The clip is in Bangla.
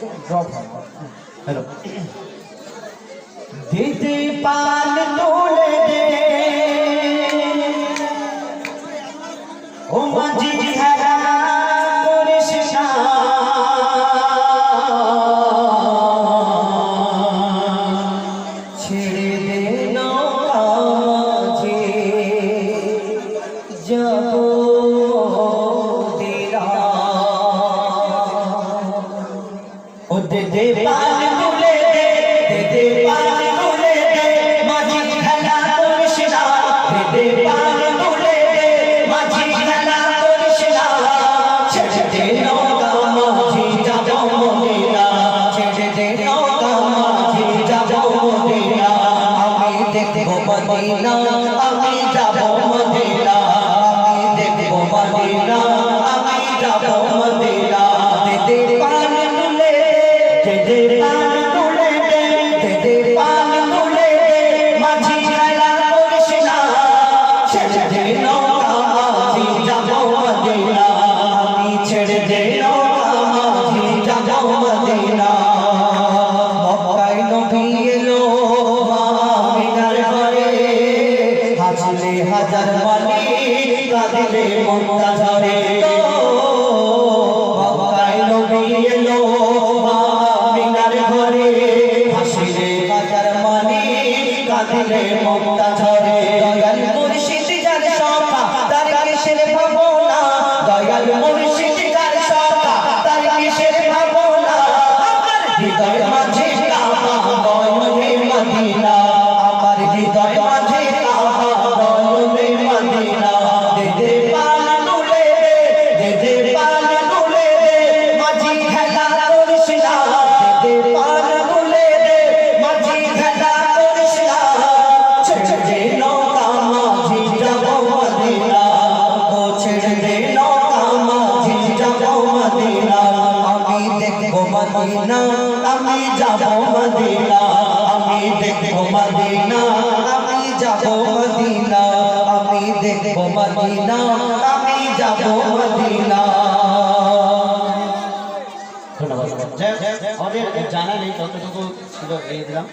Drop hello. দিদি পাল তোলে দে। ও মাঝি ধারা করিস না। ছেড়ে দে নৌকা মাঝি। যাব দে দে পাল তুলে দে দে দে পাল তুলে দে, মাঝি খেলা করিস না। দে দে পাল তুলে দে মাঝি আমি যাব মদিনা। আমি দেখব মদিনা, আমি যাব মদিনা। হাজার মালি কাঁদিলে মমতা ঝরে মক্কায় নবী এলো আমিনার ঘরে হাসলে হাজার মালি কাঁদিলে দেখব মদিনা, আমি যাব মদিনা, আমি দেখব মদিনা, আমি যাব মদিনা, আমি দেখব মদিনা, আমি যাব মদিনা। ধন্যবাদ। জানা নেই, ততটুকু ছিল দিয়ে দিলাম।